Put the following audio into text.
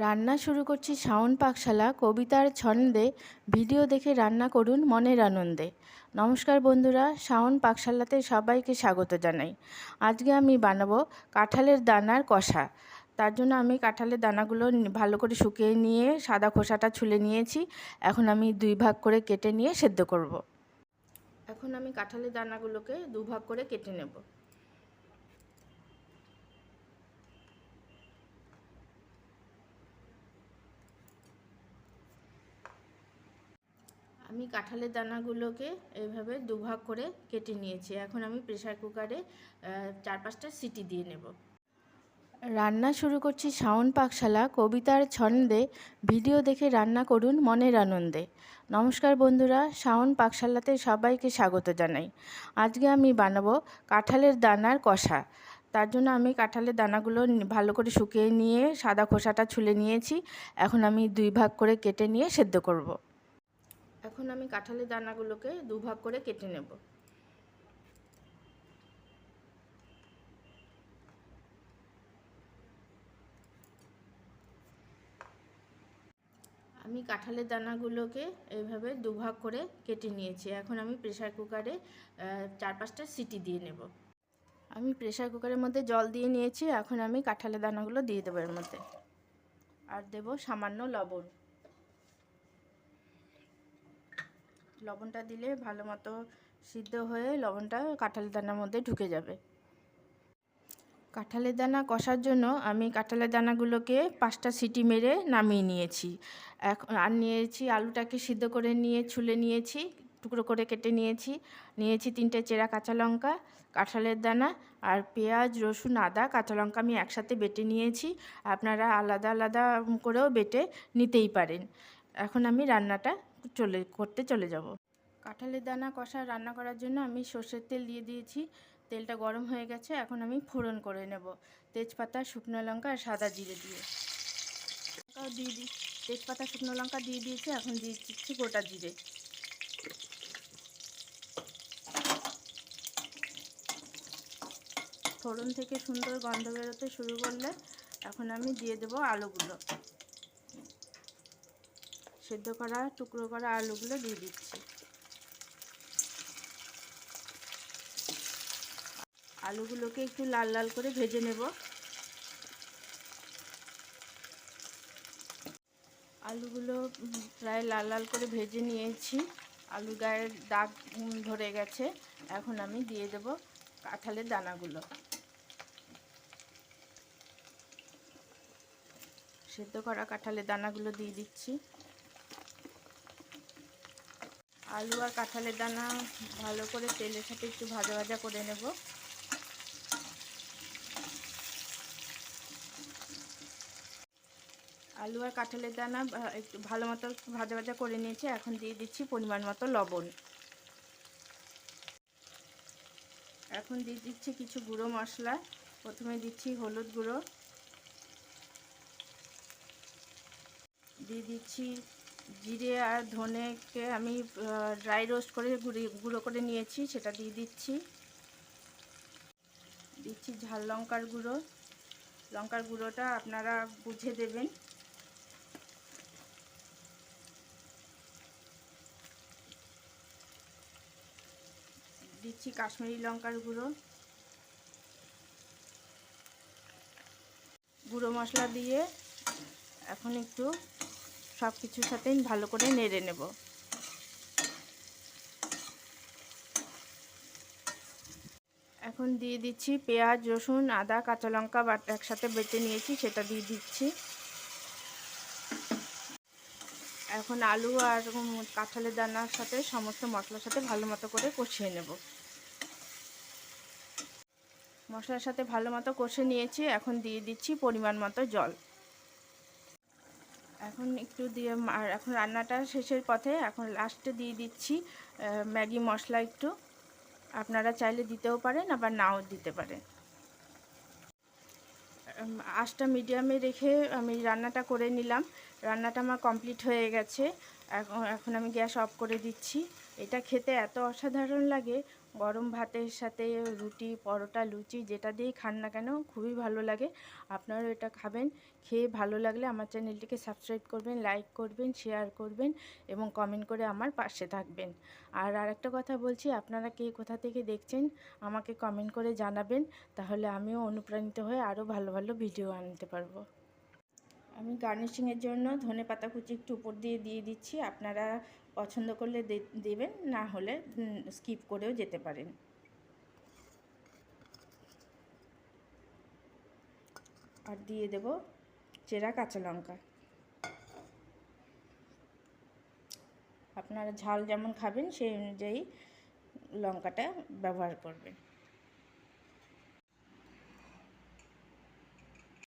রান্না শুরু করছি শাওন পাকশালা, কবিতার ছন্দে। ভিডিও দেখে রান্না করুন মনের আনন্দে। নমস্কার বন্ধুরা, শাওন পাকশালাতে সবাইকে স্বাগত জানাই। আজকে আমি বানাবো কাঁঠালের দানার কষা। তার জন্য আমি কাঁঠালের দানাগুলো ভালো করে শুকিয়ে নিয়ে সাদা খোসাটা ছুলে নিয়েছি। এখন আমি দুই ভাগ করে কেটে নিয়ে সেদ্ধ করব। এখন আমি কাঁঠালের দানাগুলোকে দু ভাগ করে কেটে নেব। আমি কাঁঠালের দানাগুলোকে এইভাবে দুভাগ করে কেটে নিয়েছি। এখন আমি প্রেসার কুকারে চার পাঁচটা সিটি দিয়ে নেব। রান্না শুরু করছি শাওন পাকশালা, কবিতার ছন্দে। ভিডিও দেখে রান্না করুন মনের আনন্দে। নমস্কার বন্ধুরা, শাওন পাকশালাতে সবাইকে স্বাগত জানাই। আজকে আমি বানাবো কাঁঠালের দানার কষা। তার জন্য আমি কাঁঠালের দানাগুলো ভালো করে শুকিয়ে নিয়ে সাদা খোসাটা ছুলে নিয়েছি। এখন আমি দুই ভাগ করে কেটে নিয়ে সেদ্ধ করব। এখন আমি কাঁঠালের দানাগুলোকে দু ভাগ করে কেটে নেব। আমি কাঁঠালের দানাগুলোকে এইভাবে দুভাগ করে কেটে নিয়েছি। এখন আমি প্রেসার কুকারে চার পাঁচটা সিটি দিয়ে নেব। আমি প্রেসার কুকারের মধ্যে জল দিয়ে নিয়েছি। এখন আমি কাঁঠালের দানাগুলো দিয়ে দেবো এর মধ্যে। আর দেব সামান্য লবণ। লবণটা দিলে ভালো মতো সিদ্ধ হয়ে লবণটা কাঁঠালের দানার মধ্যে ঢুকে যাবে। কাঁঠালের দানা কষার জন্য আমি কাঁঠালের দানাগুলোকে পাঁচটা সিটি মেরে নামিয়ে নিয়েছি। এখন আর নিয়েছি আলুটাকে সিদ্ধ করে নিয়ে ছুলে নিয়েছি, টুকরো করে কেটে নিয়েছি নিয়েছি তিনটে চেরা কাঁচা লঙ্কা, কাঁঠালের দানা আর পেঁয়াজ, রসুন, আদা, কাঁচা লঙ্কা আমি একসাথে বেটে নিয়েছি। আপনারা আলাদা আলাদা করেও বেটে নিতেই পারেন। এখন আমি রান্নাটা চলে, করতে চলে যাব। কাঁঠালের দানা কষা রান্না করার জন্য আমি সর্ষের তেল দিয়ে দিয়েছি। তেলটা গরম হয়ে গেছে, এখন আমি ফোড়ন করে নেব। তেজপাতা, শুকনো লঙ্কা আর সাদা জিরে দিয়ে। লঙ্কাও দিয়ে দিই তেজপাতা, শুকনো লঙ্কা দিয়ে দিয়েছি, এখন দিয়ে দিচ্ছি গোটা জিরে। ফোড়ন থেকে সুন্দর গন্ধ বেরোতে শুরু করলে এখন আমি দিয়ে দেবো আলুগুলো। সেদ্ধ করা টুকরো করা আলুগুলো দিয়ে দিচ্ছি। আলুগুলোকে একটু লাল লাল করে ভেজে নেব। আলুগুলো প্রায় লাল লাল করে ভেজে নিয়েছি। আলু গায়ের দাগ ধরে গেছে। এখন আমি দিয়ে দেব কাঁঠালের দানাগুলো। সেদ্ধ করা কাঁঠালের দানাগুলো দিয়ে দিচ্ছি। আলু আর কাঁঠালের দানা ভালো করে তেলের সাথে একটু ভাজা ভাজা করে নেব। আলু আর কাঁঠালের দানা একটু ভালো মতো ভাজা ভাজা করে নিয়েছি, এখন দিয়ে দিচ্ছি পরিমাণ মতো লবণ। এখন দিয়ে দিচ্ছি কিছু গুঁড়ো মশলা, প্রথমে দিচ্ছি হলুদ গুঁড়ো। দিয়ে দিচ্ছি জিরে আর ধনেকে আমি ড্রাই রোস্ট করে গুঁড়ি, গুঁড়ো করে নিয়েছি, সেটা দিয়ে দিচ্ছি। দিচ্ছি ঝাল লঙ্কার গুঁড়ো। লঙ্কার গুঁড়োটা আপনারা বুঝে দেবেন। দিচ্ছি কাশ্মীরি লঙ্কার গুঁড়ো। গুঁড়ো মশলা দিয়ে এখন একটু সব কিছুর সাথে ভালো করে নেড়ে নেব। এখন দিয়ে দিচ্ছি পেঁয়াজ, রসুন, আদা, কাঁচা লঙ্কা একসাথে বেটে নিয়েছি, সেটা দিয়ে দিচ্ছি। এখন আলু আর কাঁঠালের দানার সাথে সমস্ত মশলার সাথে ভালো মতো করে কষিয়ে নেব। মশলার সাথে ভালো মতো কষে নিয়েছি, এখন দিয়ে দিচ্ছি পরিমাণ মতো জল। এখন একটু দিয়ে আর এখন রান্নাটা শেষের পথে এখন লাস্টে দিয়ে দিচ্ছি ম্যাগি মশলা একটু। আপনারা চাইলে দিতেও পারেন, আবার নাও দিতে পারেন। আঁচটা মিডিয়ামে রেখে আমি রান্নাটা করে নিলাম। রান্নাটা আমার কমপ্লিট হয়ে গেছে। এখন এখন আমি গ্যাস অফ করে দিচ্ছি। এটা খেতে এত অসাধারণ লাগে। গরম ভাতের সাথে রুটি, পরোটা, লুচি, যেটা দিয়েই খান না কেন, খুবই ভালো লাগে। আপনারাও এটা খাবেন। খেয়ে ভালো লাগলে আমার চ্যানেলটিকে সাবস্ক্রাইব করবেন, লাইক করবেন, শেয়ার করবেন এবং কমেন্ট করে আমার পাশে থাকবেন। আর আরেকটা কথা বলছি, আপনারা কে কোথা থেকে দেখছেন, আমাকে কমেন্ট করে জানাবেন। তাহলে আমিও অনুপ্রাণিত হয়ে আরও ভালো ভালো ভিডিও আনতে পারব। আমি গার্নিশিংয়ের জন্য ধনে পাতা কুচি একটু উপর দিয়ে দিয়ে দিচ্ছি। আপনারা পছন্দ করলে দেবেন, না হলে স্কিপ করেও যেতে পারেন। আর দিয়ে দেব চেরা কাঁচা লঙ্কা। আপনারা ঝাল যেমন খাবেন, সেই অনুযায়ী লঙ্কাটা ব্যবহার করবেন।